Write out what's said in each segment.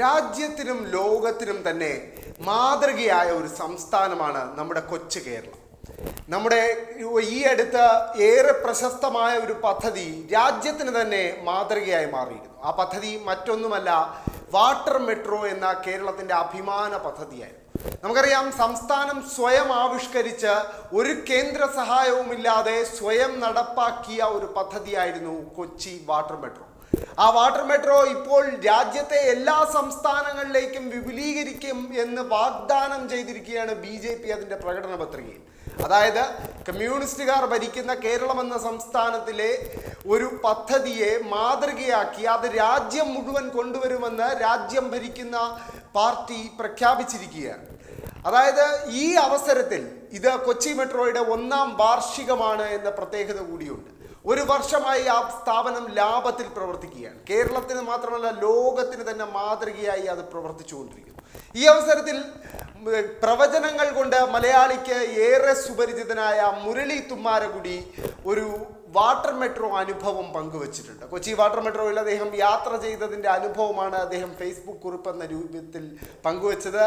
രാജ്യത്തിനും ലോകത്തിനും തന്നെ മാതൃകയായ ഒരു സംസ്ഥാനമാണ് നമ്മുടെ കൊച്ചു കേരളം. നമ്മുടെ ഈ അടുത്ത ഏറെ പ്രശസ്തമായ ഒരു പദ്ധതി രാജ്യത്തിന് തന്നെ മാതൃകയായി മാറിയിരുന്നു ആ പദ്ധതി മറ്റൊന്നുമല്ല വാട്ടർ മെട്രോ എന്ന കേരളത്തിന്റെ അഭിമാന പദ്ധതിയായിരുന്നു. നമുക്കറിയാം സംസ്ഥാനം സ്വയം ആവിഷ്കരിച്ച് ഒരു കേന്ദ്ര സഹായവുമില്ലാതെ സ്വയം നടപ്പാക്കിയ ഒരു പദ്ധതിയായിരുന്നു കൊച്ചി വാട്ടർ മെട്രോ. ആ വാട്ടർ മെട്രോ ഇപ്പോൾ രാജ്യത്തെ എല്ലാ സംസ്ഥാനങ്ങളിലേക്കും വിപുലീകരിക്കും എന്ന് വാഗ്ദാനം ചെയ്തിരിക്കുകയാണ് ബി ജെ പി അതിന്റെ പ്രകടന പത്രികയിൽ. അതായത് കമ്മ്യൂണിസ്റ്റുകാർ ഭരിക്കുന്ന കേരളം എന്ന സംസ്ഥാനത്തിലെ ഒരു പദ്ധതിയെ മാതൃകയാക്കി അത് രാജ്യം മുഴുവൻ കൊണ്ടുവരുമെന്ന് രാജ്യം ഭരിക്കുന്ന പാർട്ടി പ്രഖ്യാപിച്ചിരിക്കുകയാണ്. അതായത് ഈ അവസരത്തിൽ ഇത് കൊച്ചി മെട്രോയുടെ ഒന്നാം വാർഷികമാണ് എന്ന പ്രത്യേകത കൂടിയുണ്ട്. ഒരു വർഷമായി ആ സ്ഥാപനം ലാഭത്തിൽ പ്രവർത്തിക്കുകയാണ്. കേരളത്തിന് മാത്രമല്ല ലോകത്തിന് തന്നെ മാതൃകയായി അത് പ്രവർത്തിച്ചുകൊണ്ടിരിക്കുന്നു. ഈ അവസരത്തിൽ പ്രവചനങ്ങൾ കൊണ്ട് മലയാളിക്ക് ഏറെ സുപരിചിതനായ മുരളി തുമ്മാരകുടി ഒരു വാട്ടർ മെട്രോ അനുഭവം പങ്കുവച്ചിട്ടുണ്ട്. കൊച്ചി വാട്ടർ മെട്രോയിൽ അദ്ദേഹം യാത്ര ചെയ്തതിന്റെ അനുഭവമാണ് അദ്ദേഹം ഫേസ്ബുക്ക് കുറിപ്പ് എന്ന രൂപത്തിൽ പങ്കുവച്ചത്.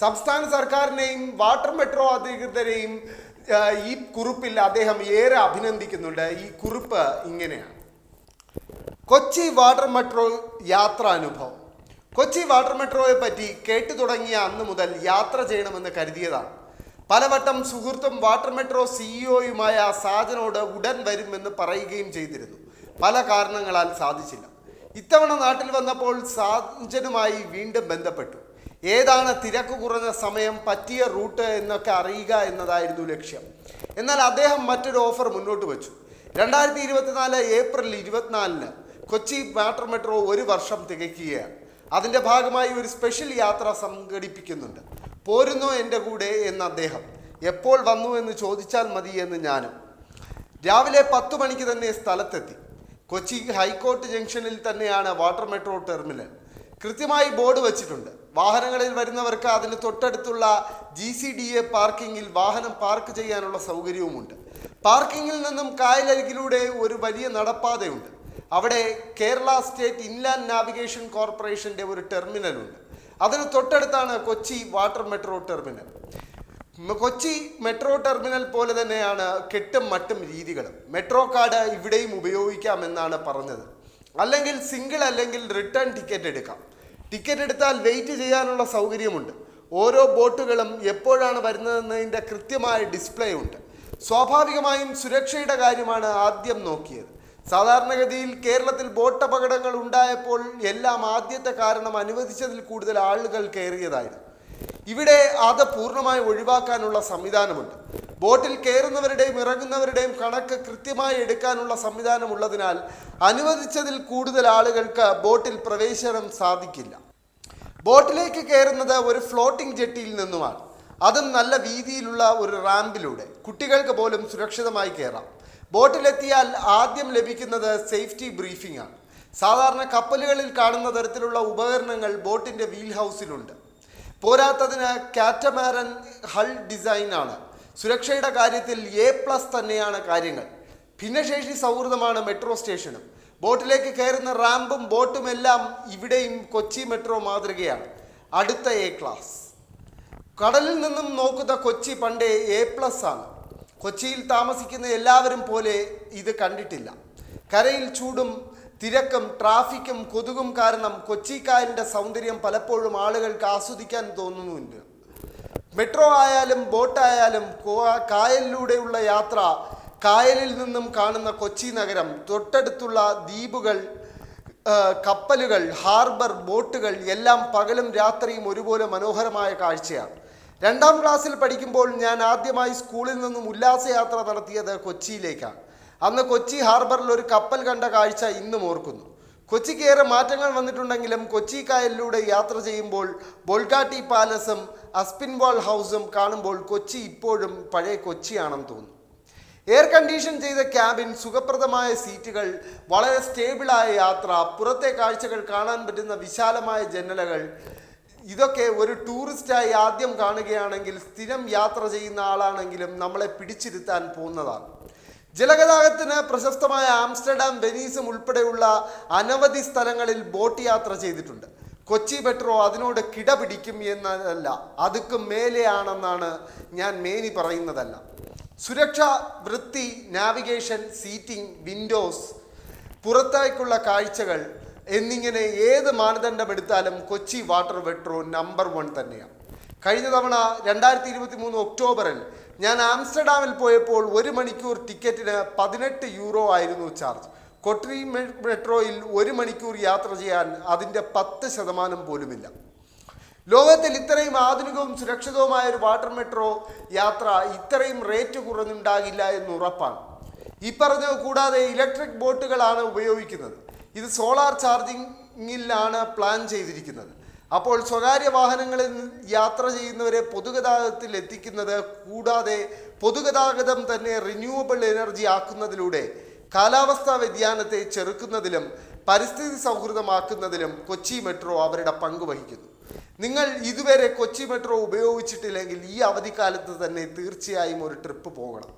സംസ്ഥാന സർക്കാരിനെയും വാട്ടർ മെട്രോ അധികൃതരെയും ഈ കുറിപ്പിൽ അദ്ദേഹം ഏറെ അഭിനന്ദിക്കുന്നുണ്ട്. ഈ കുറിപ്പ് ഇങ്ങനെയാണ്. കൊച്ചി വാട്ടർ മെട്രോ യാത്രാനുഭവം. കൊച്ചി വാട്ടർ മെട്രോയെ പറ്റി കേട്ടു തുടങ്ങിയ അന്ന് മുതൽ യാത്ര ചെയ്യണമെന്ന് കരുതിയതാണ്. പലവട്ടം സുഹൃത്തും വാട്ടർ മെട്രോ സിഇഒയുമായ സാജനോട് ഉടൻ വരുമെന്ന് പറയുകയും ചെയ്തിരുന്നു. പല കാരണങ്ങളാൽ സാധിച്ചില്ല. ഇത്തവണ നാട്ടിൽ വന്നപ്പോൾ സാജനുമായി വീണ്ടും ബന്ധപ്പെട്ടു. ഏതാണ് തിരക്ക് കുറഞ്ഞ സമയം പറ്റിയ റൂട്ട് എന്നൊക്കെ അറിയുക എന്നതായിരുന്നു ലക്ഷ്യം. എന്നാൽ അദ്ദേഹം മറ്റൊരു ഓഫർ മുന്നോട്ട് വെച്ചു. രണ്ടായിരത്തി ഇരുപത്തിനാല് ഏപ്രിൽ ഇരുപത്തിനാലിന് കൊച്ചി വാട്ടർ മെട്രോ ഒരു വർഷം തികയ്ക്കുകയാണ്. അതിന്റെ ഭാഗമായി ഒരു സ്പെഷ്യൽ യാത്ര സംഘടിപ്പിക്കുന്നുണ്ട്. പോരുന്നോ എന്റെ കൂടെ എന്ന് അദ്ദേഹം. എപ്പോൾ വന്നു എന്ന് ചോദിച്ചാൽ മതി എന്ന് ഞാനും. രാവിലെ പത്ത് മണിക്ക് തന്നെ സ്ഥലത്തെത്തി. കൊച്ചി ഹൈക്കോർട്ട് ജംഗ്ഷനിൽ തന്നെയാണ് വാട്ടർ മെട്രോ ടെർമിനൽ. കൃത്യമായി ബോർഡ് വെച്ചിട്ടുണ്ട്. വാഹനങ്ങളിൽ വരുന്നവർക്ക് അതിന് തൊട്ടടുത്തുള്ള ജി സി ഡി എ പാർക്കിങ്ങിൽ വാഹനം പാർക്ക് ചെയ്യാനുള്ള സൗകര്യവുമുണ്ട്. പാർക്കിങ്ങിൽ നിന്നും കായലരികിലൂടെ ഒരു വലിയ നടപ്പാതയുണ്ട്. അവിടെ കേരള സ്റ്റേറ്റ് ഇൻലാൻഡ് നാവിഗേഷൻ കോർപ്പറേഷന്റെ ഒരു ടെർമിനലുണ്ട്. അതിന് തൊട്ടടുത്താണ് Kochi water metro terminal. Kochi metro terminal പോലെ തന്നെയാണ് കെട്ടും മട്ടും രീതികളും. മെട്രോ കാർഡ് ഇവിടെയും ഉപയോഗിക്കാമെന്നാണ് പറഞ്ഞത്. അല്ലെങ്കിൽ സിംഗിൾ അല്ലെങ്കിൽ റിട്ടേൺ ടിക്കറ്റ് എടുക്കാം. ടിക്കറ്റ് എടുത്താൽ വെയിറ്റ് ചെയ്യാനുള്ള സൗകര്യമുണ്ട്. ഓരോ ബോട്ടുകളും എപ്പോഴാണ് വരുന്നതെന്നതിന്റെ കൃത്യമായ ഡിസ്പ്ലേ ഉണ്ട്. സ്വാഭാവികമായും സുരക്ഷയുടെ കാര്യമാണ് ആദ്യം നോക്കിയത്. സാധാരണഗതിയിൽ കേരളത്തിൽ ബോട്ട് അപകടങ്ങൾ ഉണ്ടായപ്പോൾ എല്ലാം ആദ്യത്തെ കാരണം അനുവദിച്ചതിൽ കൂടുതൽ ആളുകൾ കയറിയതായിരുന്നു. ഇവിടെ അത് പൂർണമായി ഒഴിവാക്കാനുള്ള സംവിധാനമുണ്ട്. ബോട്ടിൽ കയറുന്നവരുടെയും ഇറങ്ങുന്നവരുടെയും കണക്ക് കൃത്യമായി എടുക്കാനുള്ള സംവിധാനം ഉള്ളതിനാൽ അനുവദിച്ചതിൽ കൂടുതൽ ആളുകൾക്ക് ബോട്ടിൽ പ്രവേശനം സാധിക്കില്ല. ബോട്ടിലേക്ക് കയറുന്നത് ഒരു ഫ്ലോട്ടിംഗ് ജെട്ടിയിൽ നിന്നുമാണ്. അതും നല്ല വീതിയിലുള്ള ഒരു റാമ്പിലൂടെ. കുട്ടികൾക്ക് പോലും സുരക്ഷിതമായി കയറാം. ബോട്ടിലെത്തിയാൽ ആദ്യം ലഭിക്കുന്നത് സേഫ്റ്റി ബ്രീഫിംഗ് ആണ് സാധാരണ കപ്പലുകളിൽ കാണുന്ന തരത്തിലുള്ള ഉപകരണങ്ങൾ ബോട്ടിന്റെ വീൽ ഹൗസിലുണ്ട് പോരാത്തതിന് കാറ്റമാരൻ ഹൾ ഡിസൈൻ ആണ് സുരക്ഷയുടെ കാര്യത്തിൽ എ പ്ലസ് തന്നെയാണ് കാര്യങ്ങൾ. ഭിന്നശേഷി സൗഹൃദമാണ് മെട്രോ സ്റ്റേഷനും ബോട്ടിലേക്ക് കയറുന്ന റാമ്പും ബോട്ടും എല്ലാം ഇവിടെയും കൊച്ചി മെട്രോ മാതൃകയാണ്. അടുത്ത എ ക്ലാസ് കടലിൽ നിന്നും നോക്കുന്ന കൊച്ചി പണ്ടേ എ പ്ലസ് ആണ്. കൊച്ചിയിൽ താമസിക്കുന്ന എല്ലാവരും പോലെ ഇത് കണ്ടിട്ടില്ല. കരയിൽ ചൂടും തിരക്കും ട്രാഫിക്കും കൊതുകും കാരണം കൊച്ചിക്കായലിന്റെ സൗന്ദര്യം പലപ്പോഴും ആളുകൾക്ക് ആസ്വദിക്കാൻ തോന്നുന്നുണ്ട്. മെട്രോ ആയാലും ബോട്ടായാലും കായലിലൂടെയുള്ള യാത്ര കായലിൽ നിന്നും കാണുന്ന കൊച്ചി നഗരം തൊട്ടടുത്തുള്ള ദ്വീപുകൾ കപ്പലുകൾ ഹാർബർ ബോട്ടുകൾ എല്ലാം പകലും രാത്രിയും ഒരുപോലെ മനോഹരമായ കാഴ്ചയാണ്. രണ്ടാം ക്ലാസ്സിൽ പഠിക്കുമ്പോൾ ഞാൻ ആദ്യമായി സ്കൂളിൽ നിന്നും ഉല്ലാസയാത്ര നടത്തിയത് കൊച്ചിയിലേക്കാണ്. അന്ന് കൊച്ചി ഹാർബറിൽ ഒരു കപ്പൽ കണ്ട കാഴ്ച ഇന്നും ഓർക്കുന്നു. കൊച്ചിക്ക് ഏറെ മാറ്റങ്ങൾ വന്നിട്ടുണ്ടെങ്കിലും കൊച്ചി കായലിലൂടെ യാത്ര ചെയ്യുമ്പോൾ ബോൾഗാട്ടി പാലസും അസ്പിൻവാൾ ഹൗസും കാണുമ്പോൾ കൊച്ചി ഇപ്പോഴും പഴയ കൊച്ചിയാണെന്ന് തോന്നുന്നു. എയർ കണ്ടീഷൻ ചെയ്ത ക്യാബിൻ സുഖപ്രദമായ സീറ്റുകൾ വളരെ സ്റ്റേബിളായ യാത്ര പുറത്തെ കാഴ്ചകൾ കാണാൻ പറ്റുന്ന വിശാലമായ ജനലകൾ ഇതൊക്കെ ഒരു ടൂറിസ്റ്റായി ആദ്യം കാണുകയാണെങ്കിൽ സ്ഥിരം യാത്ര ചെയ്യുന്ന ആളാണെങ്കിലും നമ്മളെ പിടിച്ചിരുത്താൻ പോകുന്നതാണ്. ജലഗതാഗതത്തിന് പ്രശസ്തമായ ആംസ്റ്റർഡാം വെനീസും ഉൾപ്പെടെയുള്ള അനവധി സ്ഥലങ്ങളിൽ ബോട്ട് യാത്ര ചെയ്തിട്ടുണ്ട്. കൊച്ചി മെട്രോ അതിനോട് കിടപിടിക്കും എന്നതല്ല അതുക്ക് മേലെയാണെന്നാണ് ഞാൻ മേനി പറയുന്നതല്ല. സുരക്ഷ വൃത്തി നാവിഗേഷൻ സീറ്റിംഗ് വിൻഡോസ് പുറത്തേക്കുള്ള കാഴ്ചകൾ എന്നിങ്ങനെ ഏത് മാനദണ്ഡമെടുത്താലും Kochi water metro number one തന്നെയാണ്. കഴിഞ്ഞ തവണ രണ്ടായിരത്തി ഇരുപത്തി മൂന്ന് ഒക്ടോബറിൽ ഞാൻ ആംസ്റ്റർഡാമിൽ പോയപ്പോൾ ഒരു മണിക്കൂർ ടിക്കറ്റിന് പതിനെട്ട് യൂറോ ആയിരുന്നു ചാർജ്. കൊട്രി മെട്രോയിൽ ഒരു മണിക്കൂർ യാത്ര ചെയ്യാൻ അതിന്റെ പത്ത് ശതമാനം പോലുമില്ല. ലോകത്തിൽ ഇത്രയും ആധുനികവും സുരക്ഷിതവുമായ ഒരു വാട്ടർ മെട്രോ യാത്ര ഇത്രയും റേറ്റ് കുറഞ്ഞുണ്ടാകില്ല എന്ന് ഉറപ്പാണ്. ഈ പറഞ്ഞത് കൂടാതെ ഇലക്ട്രിക് ബോട്ടുകളാണ് ഉപയോഗിക്കുന്നത്. ഇത് സോളാർ ചാർജിങ്ങിലാണ് പ്ലാൻ ചെയ്തിരിക്കുന്നത്. അപ്പോൾ സ്വകാര്യ വാഹനങ്ങളിൽ യാത്ര ചെയ്യുന്നവരെ പൊതുഗതാഗതത്തിൽ എത്തിക്കുന്നത് കൂടാതെ പൊതുഗതാഗതം തന്നെ റിന്യൂവബിൾ എനർജി ആക്കുന്നതിലൂടെ കാലാവസ്ഥാ വ്യതിയാനത്തെ ചെറുക്കുന്നതിലും പരിസ്ഥിതി സൗഹൃദമാക്കുന്നതിലും കൊച്ചി മെട്രോ അവരുടെ പങ്ക് വഹിക്കുന്നു. നിങ്ങൾ ഇതുവരെ കൊച്ചി മെട്രോ ഉപയോഗിച്ചിട്ടില്ലെങ്കിൽ ഈ അവധിക്കാലത്ത് തന്നെ തീർച്ചയായും ഒരു ട്രിപ്പ് പോകണം.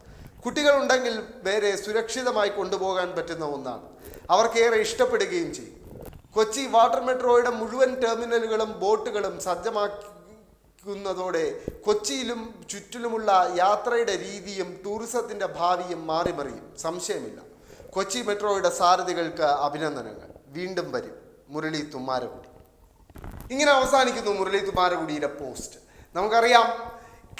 കുട്ടികളുണ്ടെങ്കിൽ വേറെ സുരക്ഷിതമായി കൊണ്ടുപോകാൻ പറ്റുന്ന ഒന്നാണ്. അവർക്കേറെ ഇഷ്ടപ്പെടുകയും ചെയ്യും. കൊച്ചി വാട്ടർ മെട്രോയുടെ മുഴുവൻ ടെർമിനലുകളും ബോട്ടുകളും സജ്ജമാക്കുന്നതോടെ കൊച്ചിയിലും ചുറ്റിലുമുള്ള യാത്രയുടെ രീതിയും ടൂറിസത്തിന്റെ ഭാവിയും മാറിമറിയും സംശയമില്ല. കൊച്ചി മെട്രോയുടെ സാരഥികൾക്ക് അഭിനന്ദനങ്ങൾ. വീണ്ടും വരും. മുരളി തുമ്മാരകുടി ഇങ്ങനെ അവസാനിക്കുന്നു മുരളി തുമ്മാരകുടിയുടെ പോസ്റ്റ്. നമുക്കറിയാം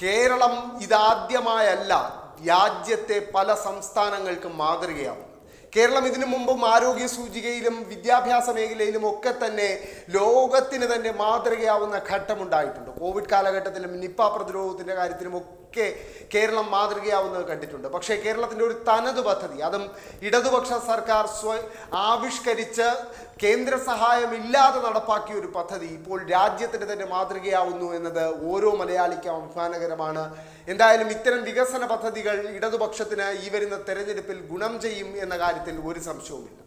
കേരളം ഇതാദ്യമായല്ല രാജ്യത്തെ പല സംസ്ഥാനങ്ങൾക്കും മാതൃകയാവുന്നത്. കേരളം ഇതിനു മുമ്പും ആരോഗ്യ സൂചികയിലും വിദ്യാഭ്യാസ മേഖലയിലും ഒക്കെ തന്നെ ലോകത്തിന് തന്നെ മാതൃകയാവുന്ന ഘട്ടമുണ്ടായിട്ടുണ്ട്. കോവിഡ് കാലഘട്ടത്തിലും നിപ്പ പ്രതിരോധത്തിന്റെ കാര്യത്തിലും ഒക്കെ കേരളം മാതൃകയാവുന്നത് കണ്ടിട്ടുണ്ട്. പക്ഷേ കേരളത്തിന്റെ ഒരു തനത് പദ്ധതി അതും ഇടതുപക്ഷ സർക്കാർ സ്വ ആവിഷ്കരിച്ച് കേന്ദ്ര സഹായമില്ലാതെ നടപ്പാക്കിയ ഒരു പദ്ധതി ഇപ്പോൾ രാജ്യത്തിന്റെ തന്നെ മാതൃകയാവുന്നു എന്നത് ഓരോ മലയാളിക്കും അഭിമാനകരമാണ്. എന്തായാലും ഇത്തരം വികസന പദ്ധതികൾ ഇടതുപക്ഷത്തിന് ഈ വരുന്ന തെരഞ്ഞെടുപ്പിൽ ഗുണം ചെയ്യും എന്ന കാര്യത്തിൽ ഒരു സംശയവുമില്ല.